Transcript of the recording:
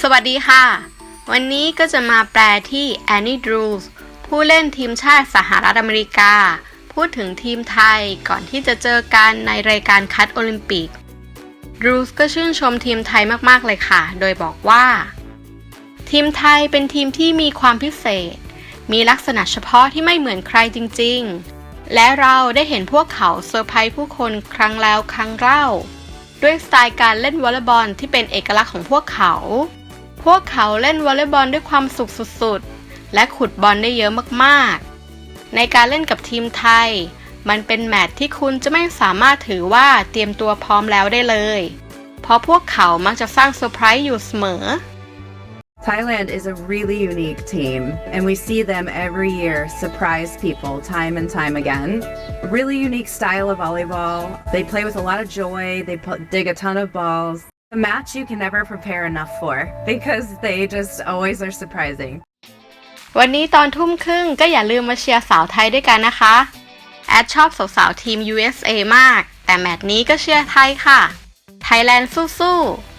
สวัสดีค่ะ วันนี้ก็จะมาแปลที่ Annie Drews ผู้เล่นทีมชาติสหรัฐอเมริกา พูดถึงทีมไทยก่อนที่จะเจอกันในรายการคัดโอลิมปิก Drews ก็ชื่นชมทีมไทยมาก ๆ เลยค่ะ โดยบอกว่า ทีมไทยเป็นทีมที่มีความพิเศษ มีลักษณะเฉพาะที่ไม่เหมือนใครจริง ๆ และเราได้เห็นพวกเขาเซอร์ไพรส์ผู้คนครั้งแล้วครั้งเล่า ด้วยสไตล์การเล่นวอลเลย์บอลที่เป็นเอกลักษณ์ของพวกเขา พวกเขาเล่นวอลเลย์บอลด้วยความสุขสุดๆ และขุดบอลได้เยอะมากๆ ในการเล่นกับทีมไทย มันเป็นแมตช์ที่คุณจะไม่สามารถถือว่าเตรียมตัวพร้อมแล้วได้เลย เพราะพวกเขามักจะสร้างเซอร์ไพรส์อยู่เสมอ Thailand is a really unique team, and we see them every year surprise people time and time again. Really unique style of volleyball. They play with a lot of joy, they pu- dig a ton of balls. A match you can never prepare enough for because they just always are surprising. วันนี้ตอนทุ่มครึ่งก็อย่าลืมมาเชียร์สาวไทยด้วยกันนะคะ แอดชอบสาวๆทีม USA มาก แต่แมตช์นี้ก็เชียร์ไทยค่ะ ไทยแลนด์สู้ๆ